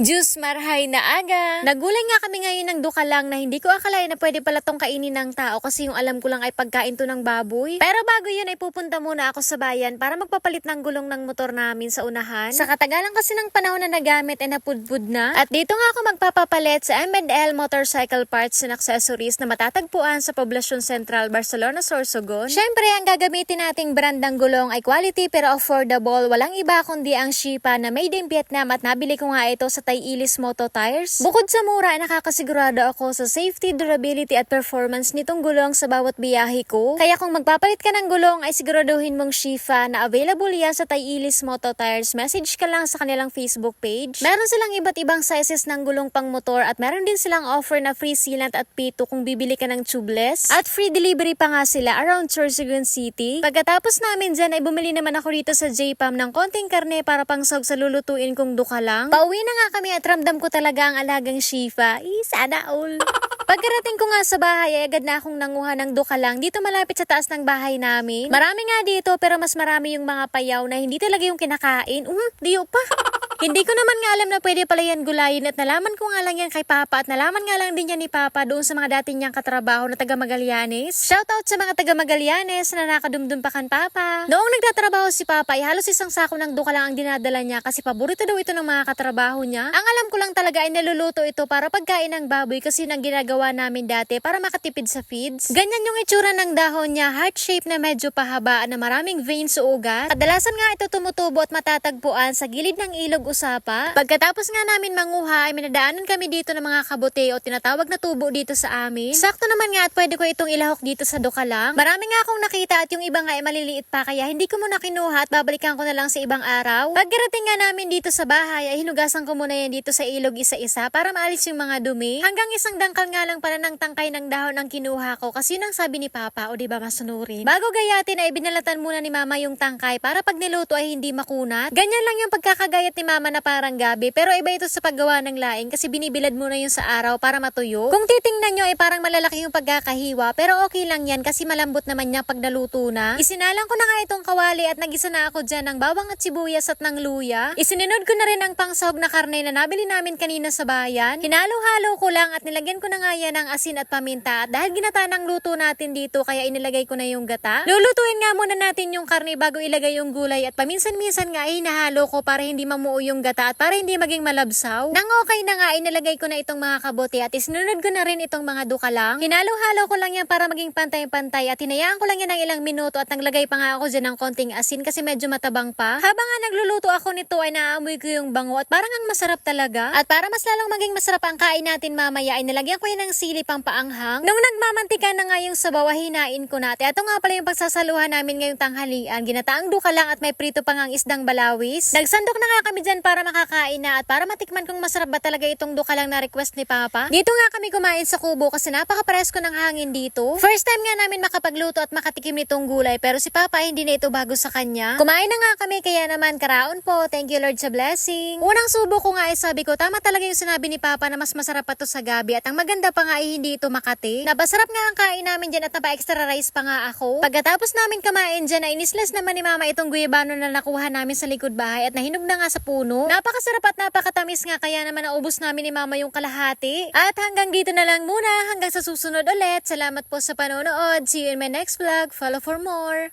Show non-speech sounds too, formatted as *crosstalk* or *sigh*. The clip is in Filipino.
Diyos marhay na aga. Nagulay nga kami ngayon ng duka lang na hindi ko akalain na pwede pala tong kainin ng tao kasi yung alam ko lang ay pagkain to ng baboy. Pero bago yun ay pupunta muna ako sa bayan para magpapalit ng gulong ng motor namin sa unahan. Sa katagalan kasi ng panahon na nagamit ay napudpud na. At dito nga ako magpapapalit sa M&L Motorcycle Parts and Accessories na matatagpuan sa Poblacion Central, Barcelona, Sorsogon. Syempre, ang gagamitin nating brand ng gulong ay quality pero affordable. Walang iba kundi ang Shipa na made in Vietnam at nabili ko nga ito sa Taiilis Moto Tires. Bukod sa mura, nakakasigurado ako sa safety, durability at performance nitong gulong sa bawat biyahe ko. Kaya kung magpapalit ka ng gulong ay siguraduhin mong Shifa na available yan sa Taiilis Moto Tires. Message ka lang sa kanilang Facebook page. Meron silang iba't ibang sizes ng gulong pang motor at meron din silang offer na free sealant at pito kung bibili ka ng tubeless. At free delivery pa nga sila around Sorsogon City. Pagkatapos namin dyan ay bumili naman ako rito sa JPAM ng konting karne para pangsog sa lulutuin kong duka lang. Pauwi na nga kami at ramdam ko talaga ang alagang Shifa. Eh, sana all. *laughs* Pagkarating ko nga sa bahay, ay agad na akong nanguha ng duka lang dito malapit sa taas ng bahay namin. Marami nga dito pero mas marami yung mga payaw na hindi talaga yung kinakain. Um, diyo pa. *laughs* Hindi ko naman nga alam na pwede pala yan gulayin at nalaman ko nga lang yan kay Papa at nalaman nga lang din yan ni Papa doon sa mga dati niyang katrabaho na taga Magallanes. Shoutout sa mga taga Magallanes na nakadumdum pa kan Papa. Noong nagtatrabaho si Papa ay halos isang sako ng duka lang ang dinadala niya kasi paborito daw ito ng mga katrabaho niya. Ang alam ko lang talaga ay naluluto ito para pagkain ng baboy kasi nang ginagawa namin dati para makatipid sa feeds. Ganyan yung itsura ng dahon niya, heart shape na medyo pahaba na maraming veins o ugat. Kadalasan nga ito tumutubo at matatagpuan sa gilid ng ilog usapa. Pagkatapos nga namin manguha ay minadaanan kami dito ng mga kabote o tinatawag na tubo dito sa amin. Sakto naman nga at pwede ko itong ilahok dito sa duka lang. Marami nga akong nakita at yung iba nga ay maliliit pa kaya hindi ko muna kinuha at babalikan ko na lang sa ibang araw. Pagkarating nga namin dito sa bahay ay hinugasan ko muna yan dito sa ilog isa-isa para maalis yung mga dumi. Hanggang isang dangkal nga lang pala ng tangkay ng dahon ang kinuha ko kasi nang sabi ni Papa o di ba masunurin. Bago gayatin ay binalatan muna ni Mama yung tangkay para pag niluto ay hindi makunat. Ganyan lang yung pagkakagayat ni Mama na parang gabi pero iba ito sa paggawa ng laing kasi binibilad muna yung sa araw para matuyo. Kung titingnan nyo ay parang malalaki yung pagkakahiwa pero okay lang yan kasi malambot naman niya pag naluto na. Isinalang ko na nga itong kawali at nagisa na ako dyan ng bawang at sibuyas at ng luya. Isininod ko na rin ang pangsahog na karne na nabili namin kanina sa bayan. Hinalo-halo ko lang at nilagyan ko na nga yan ng asin at paminta at dahil ginata ng luto natin dito kaya inilagay ko na yung gata. Lulutuin nga muna natin yung karne bago ilagay yung gulay at paminsan-minsan nga ay hinahalo ko para hindi mamuo yung gata at para hindi maging malabsaw. Nang okay na nga inilagay ko na itong mga kabote at isinunod ko na rin itong mga duka lang. Hinalo-halo ko lang yan para maging pantay-pantay at hinayaan ko lang yan ng ilang minuto at naglagay pa nga ako dyan ng konting asin kasi medyo matabang pa. Habang nga nagluluto ako nito ay naamoy ko yung bango at parang ang masarap talaga. At para mas lalong maging masarap ang kain natin mamaya ay nilagyan ko yan ng sili pang paanghang. Nung nagmamantika na nga yung sabaw hinain ko na. At ito nga pala yung pagsasaluhan namin ngayong tanghalian. Ginataang duka lang at may prito pang ang isdang balawis. Nagsandok na nga kami dyan para makakain na at para matikman kung masarap ba talaga itong duka lang na request ni Papa. Dito nga kami kumain sa kubo kasi napaka-presko ng hangin dito. First time nga namin makapagluto at makatikim nitong gulay pero si Papa hindi na ito bago sa kanya. Kumain na nga kami kaya naman karaon po. Thank you Lord sa blessing. Unang subo ko nga ay sabi ko tama talaga yung sinabi ni Papa na mas masarap pa to sa gabi at ang maganda pa nga ay hindi ito makati. Napasarap nga ang kain namin dyan at napa-extra rice pa nga ako. Pagkatapos namin kumain dyan ay inislas naman ni Mama itong guyabano na nakuha namin sa likod bahay at nahinog na nga sa puno. Napakasarap at napakatamis nga kaya naman naubos namin ni Mama yung kalahati. At hanggang dito na lang muna hanggang sa susunod ulit. Salamat po sa panonood. See you in my next vlog. Follow for more.